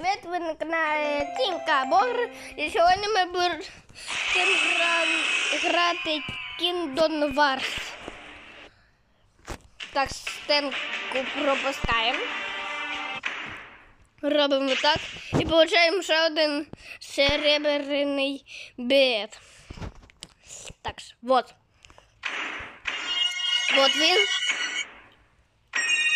Привіт, ви на каналі Тімка Богр. І сьогодні ми будемо грати Kingdom Wars. Так, стенку пропускаємо. Робимо так. І отримуємо ще один серебряний білет. Так, вот. Вот він.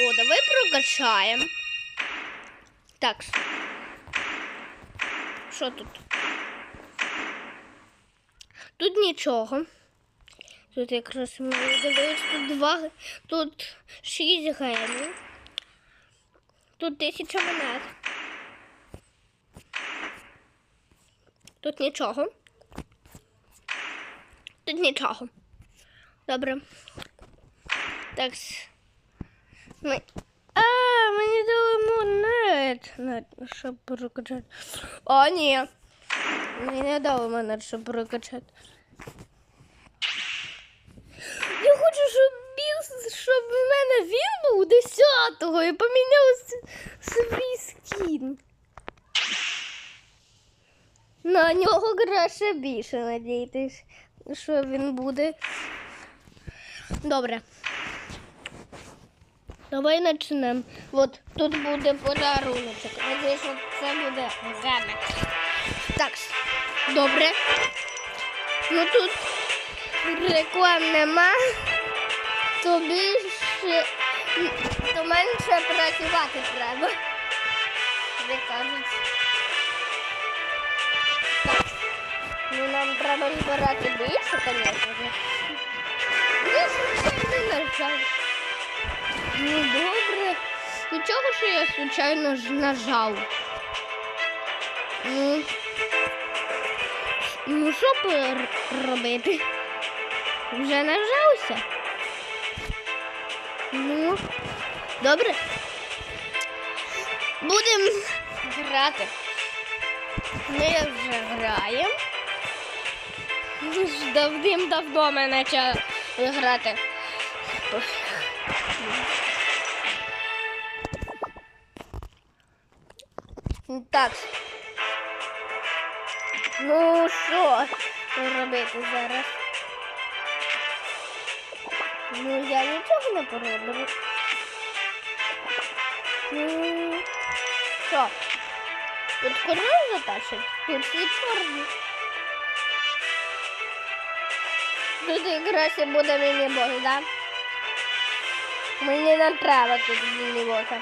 О, давай прокачаємо. Так. Що тут? Тут нічого. Тут якраз ми дивились, тут два, тут шість гемів. Тут тисяча монет. Тут нічого. Тут нічого. Добре. Так. Ми... А, мені дали щоб прокачати. О, ні. Мені не дали монет, щоб прокачати. Я хочу, щоб біл, щоб в мене він був 10-го і поміняв свій скін. На нього краще більше надіятись, що він буде. Добре. Давай почнемо. От тут буде подаруночок. Надіюсь, це буде гаме. Так, добре. Ну тут реклам нема. То більше, то менше працювати треба. Як кажуть. Так. Ну нам треба збирати більше, звісно. Я случайно нажав. Ну добре. Нічого, що я случайно ж нажав. Ну, ну що пер- робити? Вже нажався. Ну, добре. Будемо грати. Ми вже граємо. Ж Давним-давно ми почали грати. Так. Ну що робити зараз? Ну, я нічого не пороблю. Ну, що? Тут король затащить? Тут всі чорні. Тут якраз буде міні-бос, да? Мені не треба тут міні-боса.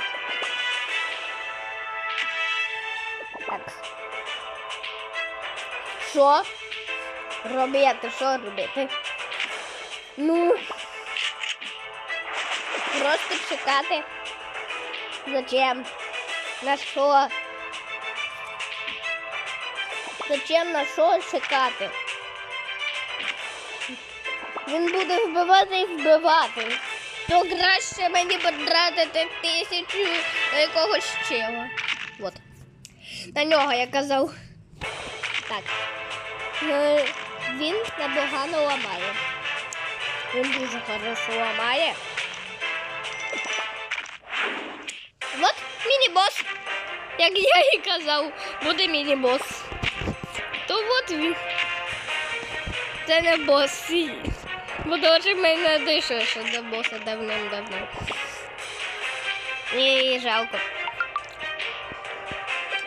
Що? Робити, що робити? Ну. Просто чекати. Зачем? На що? Зачем на що чекати? Він буде вбивати і вбивати. То краще мені потратити тисячу якогось чела. Вот. На нього я казав. Так. Ну, він непогано ламає. Він дуже хорошо ламає. От міні-бос. Як я і казав, буде міні-бос. То от він. Це не бос. Бо дуже мене дише, що до боса давним-давно. І жалко.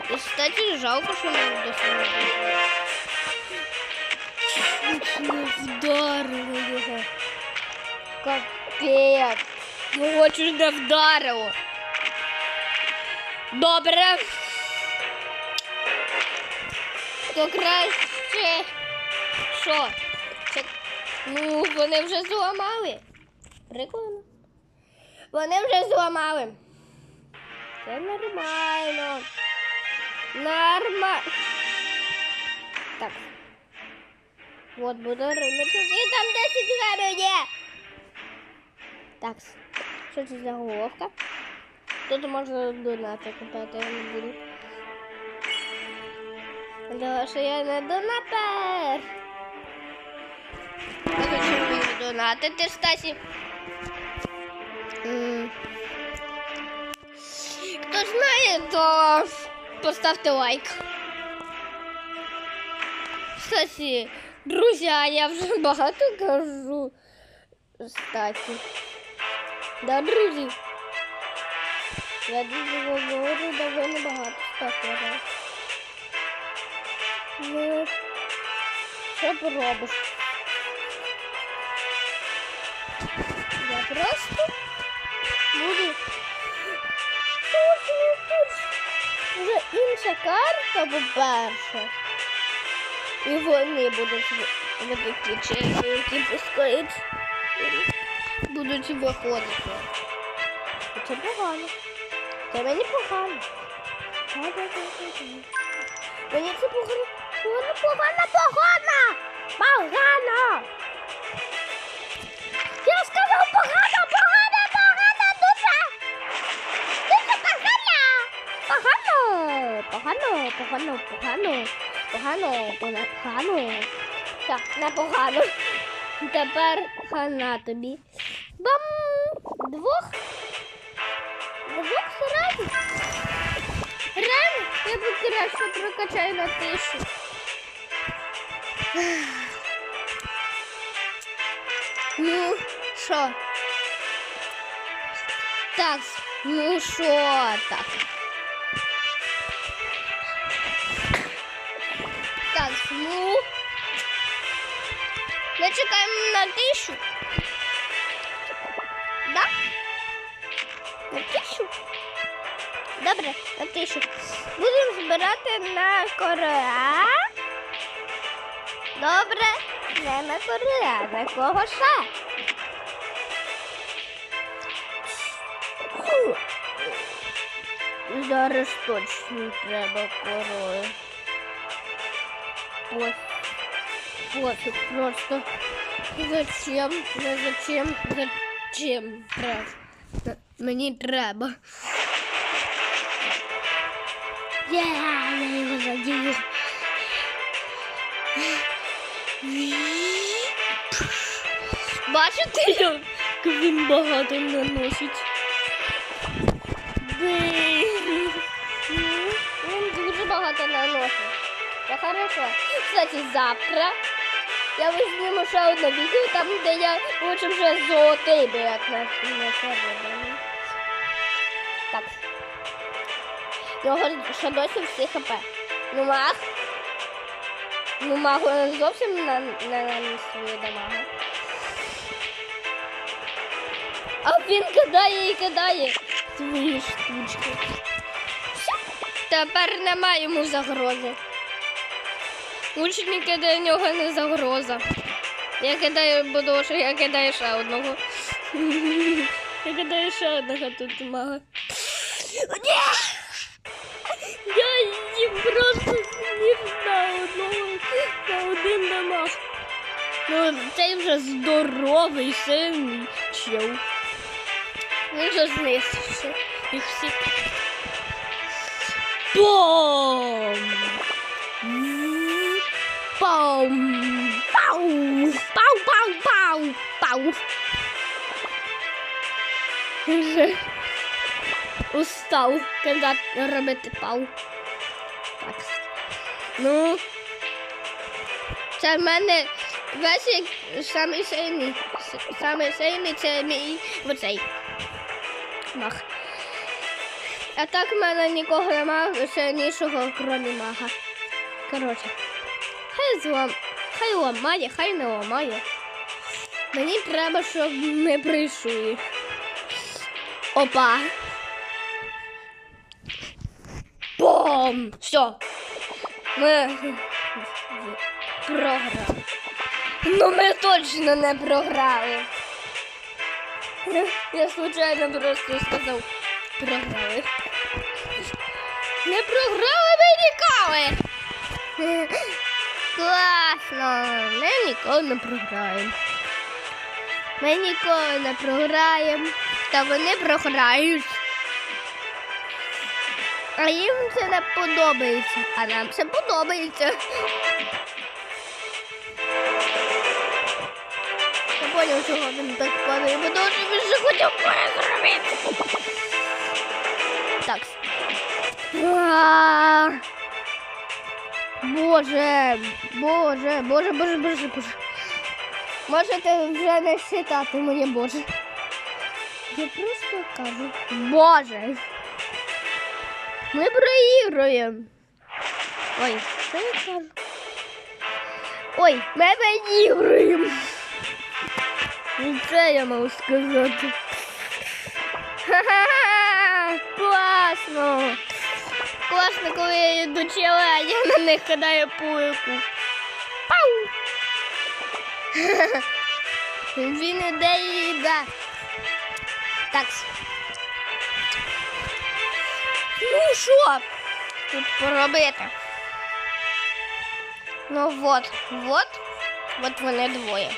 І, кстати, жалко, що ми досі не дійшли. Чуть не вдарило його. Капець. Його чуть не вдарило. Добре. То краще. Що? Ну, вони вже зламали. Прикольно. Вони вже зламали. Це нормально. Нормально. Так. Вот буде риночок. І там 10 гривень є. Так. Що це за головка? Тут можна донати купити, я не буду. Тому що я не донатер. Я хочу мені донатити, Стасі. Хто знає, то поставте лайк. Кстати, друзі, а я вже багато кажу. Кстати. Да, друзі. Я дуже говорю доволі багато такого. Ну, що поробиш? Я просто буду. Тут, тут вже інша карта, по-перше. І вони будуть виключити, які пускають. Будуть виходити. І Це погано. Це мені погано. Мені це погано. Погано, погано, погано! Погано! Я сказав погано, погано, погано, дуже! Дуже погано! Погано! Погано, погано, погано. Погано, погано. Так, не погано. Тепер хана тобі. Бам! Двох. Двох разів. Реально, я б краще прокачаю на тишу. Ну, що? Так, ну що так? Ну. Ми чекаємо на тишу. Да? На тишу? Добре, на тишу. Будемо збирати на короля. Добре, не на короля, на кого ще? Зараз точно треба король. Ось. Пофиг просто. Зачем? Ну зачем? Зачем? Просто. Мені треба. Я, його задію. Бачите, як він багато наносить? Блін. Хорошо. Кстати, завтра я візьму ще одне відео, там, де я получу вже золотий білет на, на середині. Так. Його ще досі всі хп. Ну маг. Ну магу зовсім не не наніс свої дамага. А він кидає і кидає свої штучки. Тепер немає йому загрози. Учники для нього не загроза. Я кидаю, що я кидаю ще одного. Я кидаю ще одного тут мага. Ні! Я їм просто зніс на одного, на один дамаг. Ну, цей вже здоровий, сильний чел. Він вже знищився. Їх всі. Бом! Пау! Пау! Пау, пау, пау! Пау! Вже устав казати робити пау. Так. Ну. Це в мене весь самий сильний. Самий сильний це мій оцей. Мах. А так в мене нікого немає сильнішого, крім мага. Коротше. Хай злам. Хай ламає, хай не ламає. Мені треба, щоб не прийшли. Опа. Бом! Все. Ми програли. Ну ми точно не програли. Я случайно просто сказав програли. Не програли ми ніколи. Класно. Ми ніколи не програємо. Ми ніколи не програємо, та вони програють. А їм це не подобається, а нам це подобається. Я поняв, чого він так падає, бо дуже він же хотів моє зробити. Так. Боже, Боже, Боже, Боже, Боже, Боже. Можете вже не читати мені, Боже. Я просто кажу, Боже. Ми проігруємо. Ой, що я кажу? Ой, ми проігруємо. Це я можу сказати. Ха-ха-ха! Класно! Класно, коли я йду чела, а я на них кидаю пулику. Пау! Він іде і йде. Так. Ну що тут поробити? Ну вот, вот, от вони двоє.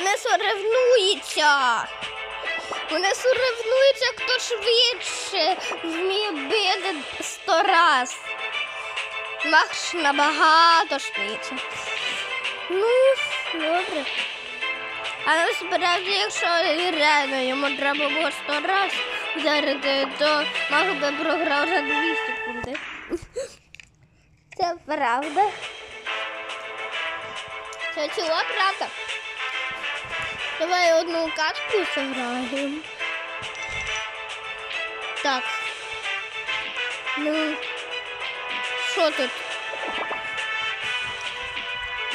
Не соревнуються. Вони соревнуються, хто швидше вміє бити сто раз. Макс набагато швидше. Ну, добре. А насправді, якщо реально йому треба було сто раз вдарити, то Макс би програв за дві секунди. Це правда. Це ціла правда. Давай одну катку сыграем. Так. Ну, що тут?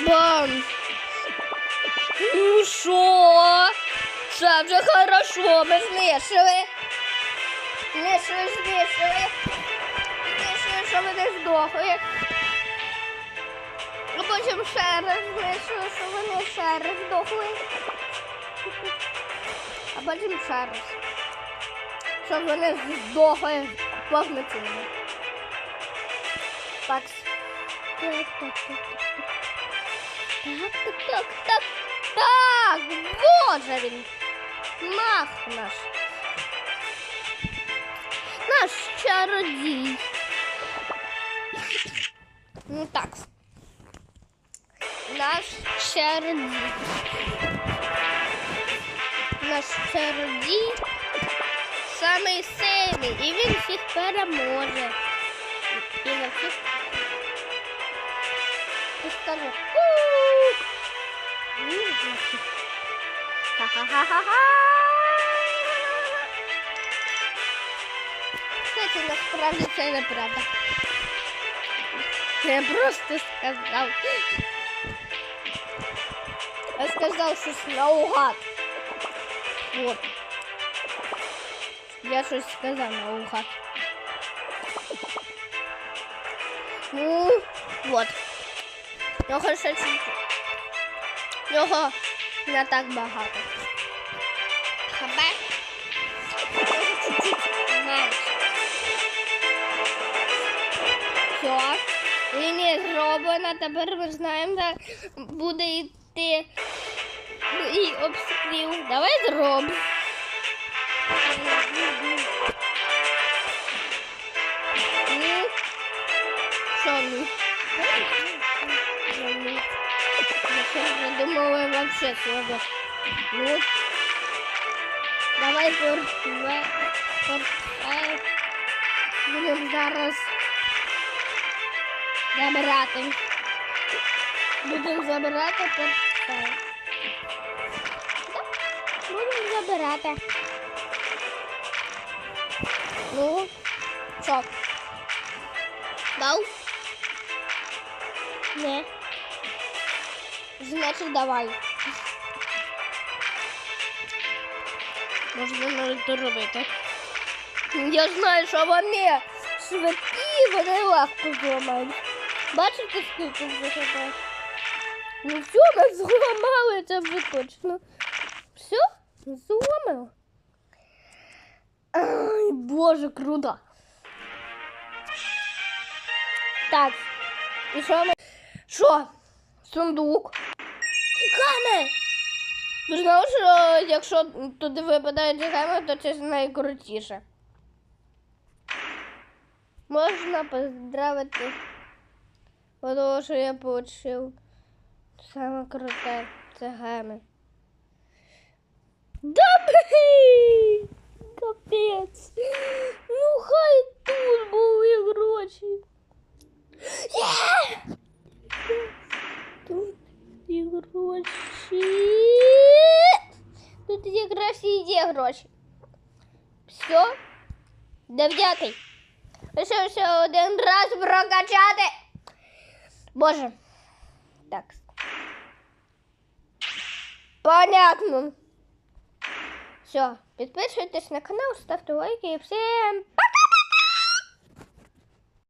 Бам! Ну що? Це вже хорошо, ми знищили. Знищили, знищили. Знищили, що вони здохли. А потім ще раз знищили, що вони ще раз здохли. А потім ще раз. Щоб вони здохли повноцінно. Так. Так, так, так, так. Так, так, так, так. Вот же він. Мах наш. Наш чародій. Ну так. Наш чародій. Наш чародій самий сильний, і він всіх переможе. І на всіх і всіх. Ха-ха-ха-ха-ха. Кстати, насправді це неправда. Я просто сказав. Я сказав щось наугад. Вот. Я щось сказав наугад. Ну, вот. Його ще. Його не так багато. Хабе. Все. Лінія зроблена, тепер ми знаємо, де буде йти і обстріл. Давай зробимо. Що ну? Ну, Я думала вообще слово. Ну, давай порве. Будемо зараз забирати. Будемо забирати порве. Будемо забирати. Ну, що? Дав? Не. Значить, давай. Можна навіть доробити. Я знаю, що вони швидкі, вони легко зламають. Бачите, скільки вже тебе? Ну все, ми зламали, це вже точно. Все, зламали. Боже, круто. Так. І що ми? Що? Сундук. Гами! Ви знали, що якщо туди випадають гами, то це найкрутіше. Можна поздравити. Тому що я отримав саме круте. Це геми. капець. Ну хай тут були гроші. Є! Тут і гроші. Тут є гроші і є гроші. Все. Дев'ятий. Один раз прокачати. Боже. Так. Понятно. Все. Підписуйтесь на канал, ставте лайки і всім